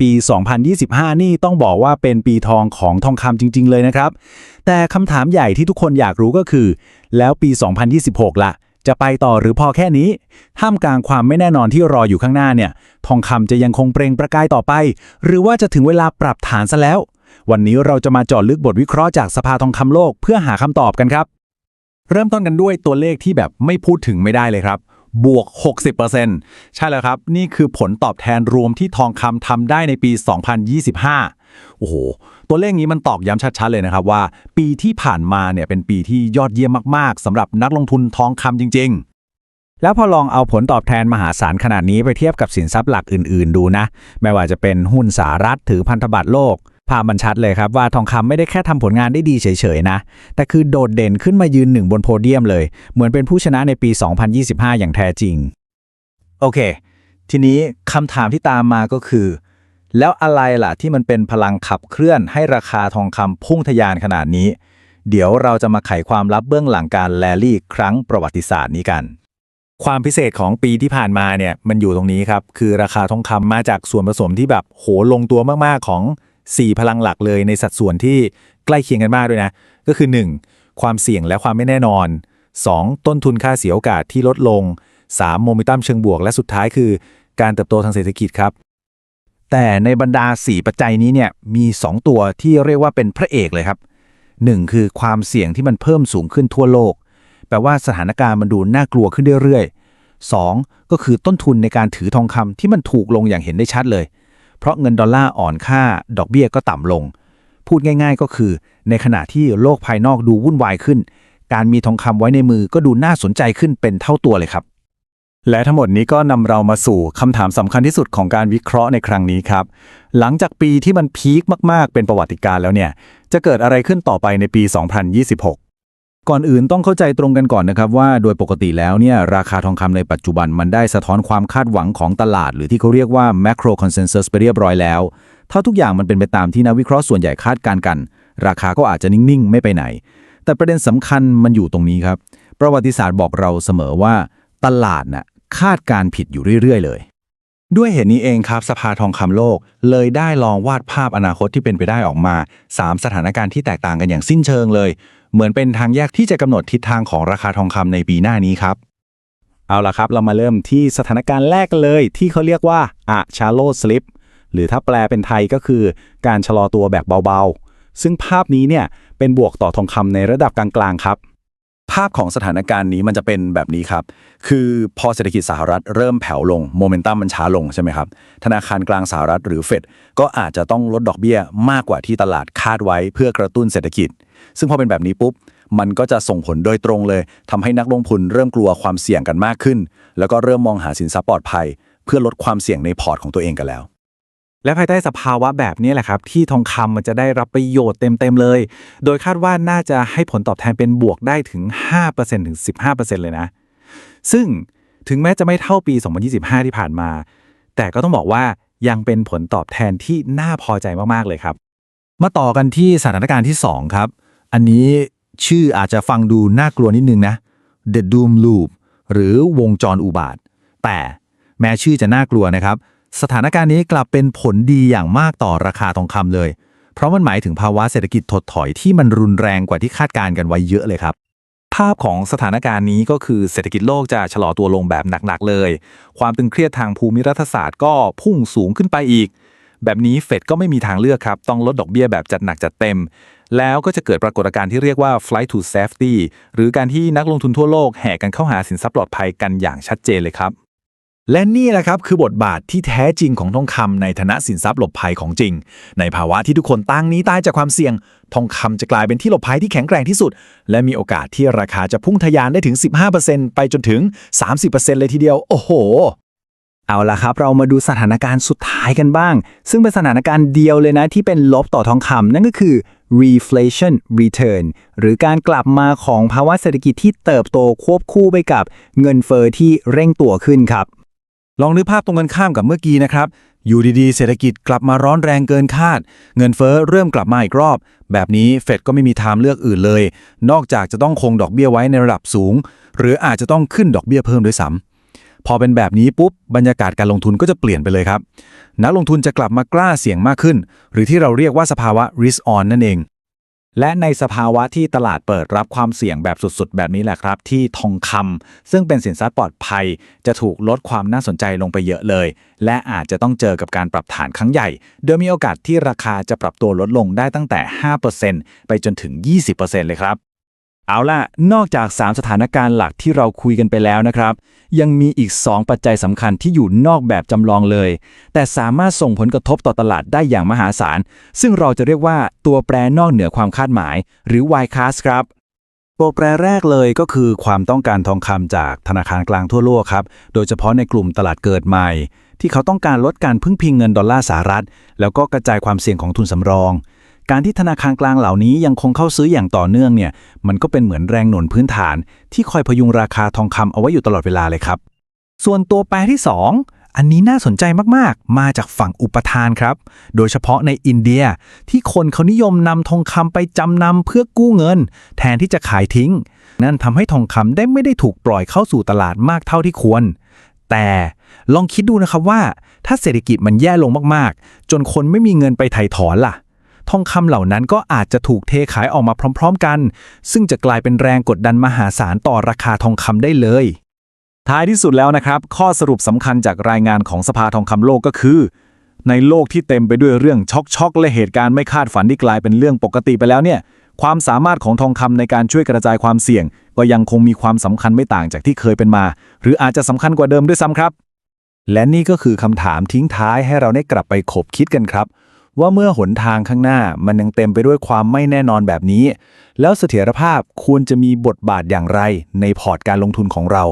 ปี 2025 นี่ต้องบอกว่าเป็นปีทองของทองคำจริง ๆ เลยนะครับ แต่คำถามใหญ่ที่ทุกคนอยากรู้ก็คือ แล้วปี 2026ล่ะ จะไปต่อหรือพอแค่นี้ ท่ามกลางความไม่แน่นอนที่รออยู่ข้างหน้าเนี่ย ทองคำจะยังคงเปล่งประกายต่อไป หรือว่าจะถึงเวลาปรับฐานซะแล้ว วันนี้เราจะมาเจาะลึกบทวิเคราะห์จากสภาทองคำโลกเพื่อหาคำตอบกันครับ เริ่มต้นกันด้วยตัวเลขที่แบบไม่พูดถึงไม่ได้เลยครับ บวก 60%ใช่แล้วครับ นี่คือผลตอบแทนรวมที่ทองคำทำได้ในปี 2025 โอ้โห ตัวเลขนี้มันตอกย้ำชัดๆเลยนะครับว่า ปีที่ผ่านมาเนี่ยเป็นปีที่ยอดเยี่ยมมากๆสำหรับนักลงทุนทองคำจริง ๆแล้วพอลองเอาผลตอบแทนมหาศาลขนาดนี้ไปเทียบกับสินทรัพย์หลักอื่น ๆ ดูนะ ไม่ว่าจะเป็นหุ้นสหรัฐถือพันธบัตรโลก ภาพมันชัดเลยครับว่าทองคำไม่ได้แค่ทำผลงานได้ดีเฉยๆนะ แต่คือโดดเด่นขึ้นมายืนหนึ่งบนโพเดียมเลย เหมือนเป็นผู้ชนะในปี 2025 อย่างแท้จริง โอเค ทีนี้คำถามที่ตามมาก็คือ แล้วอะไรล่ะที่มันเป็นพลังขับเคลื่อนให้ราคาทองคำพุ่งทะยานขนาดนี้ เดี๋ยวเราจะมาไขความลับเบื้องหลังการแลลี่ครั้งประวัติศาสตร์นี้กันความพิเศษของปีที่ผ่านมาเนี่ยมันอยู่ตรงนี้ครับ คือราคาทองคำมาจากส่วนผสมที่แบบโหลงตัวมาก ๆ ของ 4 พลังหลักเลยในสัดส่วนที่ใกล้เคียงกันมากด้วยนะ ก็คือ 1. ความเสี่ยงและความไม่แน่นอน 2. ต้นทุนค่าเสียโอกาสที่ลดลง 3. โมเมนตัมเชิงบวก และสุดท้ายคือ การเติบโตทางเศรษฐกิจครับ แต่ในบรรดา 4 ปัจจัยนี้เนี่ยมี 2 ตัวที่เรียกว่าเป็นพระเอกเลยครับ 1. คือความเสี่ยงที่มันเพิ่มสูงขึ้นทั่วโลก แปลว่าสถานการณ์มันดูน่ากลัวขึ้นเรื่อยๆ 2. ก็คือต้นทุนในการถือทองคำที่มันถูกลงอย่างเห็นได้ชัดเลย เพราะเงินดอลลาร์อ่อนค่าดอกเบี้ยก็ต่ำลง พูดง่ายๆก็คือ ในขณะที่โลกภายนอกดูวุ่นวายขึ้น การมีทองคำไว้ในมือก็ดูน่าสนใจขึ้นเป็นเท่าตัวเลยครับ และทั้งหมดนี้ก็นำเรามาสู่คำถามสำคัญที่สุดของการวิเคราะห์ในครั้งนี้ครับ หลังจากปีที่มันพีคมากๆ เป็นประวัติการ์แล้วเนี่ย จะเกิดอะไรขึ้นต่อไปในปี 2026 ก่อนอื่นต้องเข้าใจตรงกันก่อนนะครับว่าโดยปกติแล้วเนี่ยราคาทองคำในปัจจุบันมันได้สะท้อนความคาดหวังของตลาด หรือที่เขาเรียกว่า macro consensus ไปเรียบร้อยแล้ว ถ้าทุกอย่างมันเป็นไปตามที่นักวิเคราะห์ส่วนใหญ่คาดการณ์กัน ราคาก็อาจจะนิ่ง ๆ ไม่ไปไหน แต่ประเด็นสำคัญมันอยู่ตรงนี้ครับ ประวัติศาสตร์บอกเราเสมอว่าตลาดน่ะคาดการผิดอยู่เรื่อย ๆ เลย ด้วยเหตุนี้เองครับสภาทองคำโลก เลยได้ลองวาดภาพอนาคตที่เป็นไปได้ออกมา 3 สถานการณ์ที่แตกต่างกันอย่างสิ้นเชิงเลย เหมือนเป็นทางแยกที่จะกำหนดทิศทางของราคาทองคำในปีหน้านี้ครับ เอาละครับ เรามาเริ่มที่สถานการณ์แรกกันเลยที่เขาเรียกว่าอะชาโลสลิปหรือถ้าแปลเป็นไทยก็คือการชะลอตัวแบบเบาๆ ซึ่งภาพนี้เนี่ยเป็นบวกต่อทองคำในระดับกลางๆครับ ภาพของสถานการณ์นี้มันจะเป็นแบบนี้ครับ คือพอเศรษฐกิจสหรัฐเริ่มแผ่วลงโมเมนตัมมันช้าลงใช่ไหมครับ ธนาคารกลางสหรัฐหรือเฟดก็อาจจะต้องลดดอกเบี้ยมากกว่าที่ตลาดคาดไว้เพื่อกระตุ้นเศรษฐกิจ ซึ่งพอเป็นแบบนี้ปุ๊บ มันก็จะส่งผลโดยตรงเลยทำให้นักลงทุนเริ่มกลัวความเสี่ยงกันมากขึ้น แล้วก็เริ่มมองหาสินทรัพย์ปลอดภัย เพื่อลดความเสี่ยงในพอร์ตของตัวเองกันแล้ว และภายใต้สภาวะแบบนี้แหละครับ ที่ทองคำมันจะได้รับประโยชน์เต็ม ๆ เลย โดยคาดว่าน่าจะให้ผลตอบแทนเป็นบวกได้ถึง 5%ถึง 15%เลยนะ ซึ่งถึงแม้จะไม่เท่าปี 2025 ที่ผ่านมา แต่ก็ต้องบอกว่ายังเป็นผลตอบแทนที่น่าพอใจมากๆเลยครับ มาต่อกันที่สถานการณ์ที่ 2 ครับ อันนี้ชื่ออาจจะฟังดูน่ากลัวนิดนึงนะ The Doom Loop หรือวงจรอุบาท แต่แม้ชื่อจะน่ากลัวนะครับ สถานการณ์นี้กลับเป็นผลดีอย่างมากต่อราคาทองคำเลย เพราะมันหมายถึงภาวะเศรษฐกิจถดถอยที่มันรุนแรงกว่าที่คาดการณ์กันไว้เยอะเลยครับ ภาพของสถานการณ์นี้ก็คือเศรษฐกิจโลกจะชะลอตัวลงแบบหนักๆเลย ความตึงเครียดทางภูมิรัฐศาสตร์ก็พุ่งสูงขึ้นไปอีก แบบนี้เฟดก็ไม่มีทางเลือกครับ ต้องลดดอกเบี้ยแบบจัดหนักจัดเต็ม แล้วก็จะเกิดปรากฏการณ์ที่เรียกว่า flight to safety หรือการที่นักลงทุนทั่วโลกแห่กันเข้าหาสินทรัพย์ปลอดภัยกันอย่างชัดเจนเลยครับ และนี่แหละครับคือบทบาทที่แท้จริงของทองคำในฐานะสินทรัพย์หลบภัยของจริง ในภาวะที่ทุกคนตั้งหนี้ตายจากความเสี่ยง ทองคำจะกลายเป็นที่หลบภัยที่แข็งแกร่งที่สุด และมีโอกาสที่ราคาจะพุ่งทะยานได้ถึง 15%ไปจนถึง 30%เลยทีเดียว โอ้โห เอาละครับ เรามาดูสถานการณ์สุดท้ายกันบ้าง ซึ่งเป็นสถานการณ์เดียวเลยนะที่เป็นลบต่อทองคำนั่นก็คือ reflation return หรือการกลับมาของภาวะเศรษฐกิจที่เติบโตควบคู่ไปกับเงินเฟอ้อที่เร่งตัวขึ้นครับ ลองนึกภาพตรงกันข้ามกับเมื่อกี้นะครับ อยู่ดีๆ เศรษฐกิจกลับมาร้อนแรงเกินคาด เงินเฟ้อเริ่มกลับมาอีกรอบ แบบนี้เฟดก็ไม่มีทางเลือกอื่นเลย นอกจากจะต้องคงดอกเบี้ยไว้ในระดับสูง หรืออาจจะต้องขึ้นดอกเบี้ยเพิ่มด้วยซ้ำพอเป็นแบบนี้ปุ๊บบรรยากาศการลงทุนก็จะเปลี่ยนไปเลยครับ นักลงทุนจะกลับมากล้าเสี่ยงมากขึ้น หรือที่เราเรียกว่าสภาวะ risk on นั่นเอง และในสภาวะที่ตลาดเปิดรับความเสี่ยงแบบสุดๆ แบบนี้แหละครับ ที่ทองคำซึ่งเป็นสินทรัพย์ปลอดภัย จะถูกลดความน่าสนใจลงไปเยอะเลย และอาจจะต้องเจอกับการปรับฐานครั้งใหญ่ โดยมีโอกาสที่ราคาจะปรับตัวลดลงได้ตั้งแต่ 5%ไปจนถึง 20%เลยครับ เอาล่ะ นอกจาก 3 สถานการณ์หลักที่เราคุยกันไปแล้วนะครับ ยังมีอีก 2 ปัจจัยสำคัญที่อยู่นอกแบบจำลองเลย แต่สามารถส่งผลกระทบต่อตลาดได้อย่างมหาศาล ซึ่งเราจะเรียกว่าตัวแปรนอกเหนือความคาดหมาย หรือ y c a s ครับตัวแปรแรกเลยก็คือความต้องการทองคำจากธนาคารกลางทั่วโลกครับ โดยเฉพาะในกลุ่มตลาดเกิดใหม่ ที่เขาต้องการลดการพึ่งพิงเงินดอลลาร์สหรัฐ แล้วก็กระจายความเสี่ยงของทุนสำรอง การที่ธนาคารกลางเหล่านี้ยังคงเข้าซื้ออย่างต่อเนื่องเนี่ย มันก็เป็นเหมือนแรงหนุนพื้นฐาน ที่คอยพยุงราคาทองคำเอาไว้อยู่ตลอดเวลาเลยครับ ส่วนตัวแปรที่ 2 อันนี้น่าสนใจมากๆ มาจากฝั่งอุปทานครับ โดยเฉพาะในอินเดียที่คนเขานิยมนำทองคำไปจำนำเพื่อกู้เงิน แทนที่จะขายทิ้ง นั่นทำให้ทองคำได้ไม่ได้ถูกปล่อยเข้าสู่ตลาดมากเท่าที่ควรแต่ลองคิดดูนะครับว่าถ้าเศรษฐกิจมันแย่ลงมากๆ จนคนไม่มีเงินไปไถ่ถอนล่ะ ทองคำเหล่านั้นก็อาจจะถูกเทขายออกมาพร้อม ๆ กัน ซึ่งจะกลายเป็นแรงกดดันมหาศาลต่อราคาทองคำได้เลย ท้ายที่สุดแล้วนะครับ ข้อสรุปสำคัญจากรายงานของสภาทองคำโลกก็คือ ในโลกที่เต็มไปด้วยเรื่องช็อกช็อกๆและเหตุการณ์ไม่คาดฝันที่กลายเป็นเรื่องปกติไปแล้วเนี่ยความสามารถของทองคำในการช่วยกระจายความเสี่ยง ก็ยังคงมีความสำคัญไม่ต่างจากที่เคยเป็นมา หรืออาจจะสำคัญกว่าเดิมด้วยซ้ำครับ และนี่ก็คือคำถามทิ้งท้ายให้เราได้กลับไปขบคิดกันครับ ว่าเมื่อหนทางข้างหน้ามันยังเต็มไปด้วยความไม่แน่นอนแบบนี้ แล้วเสถียรภาพควรจะมีบทบาทอย่างไรในพอร์ตการลงทุนของเรา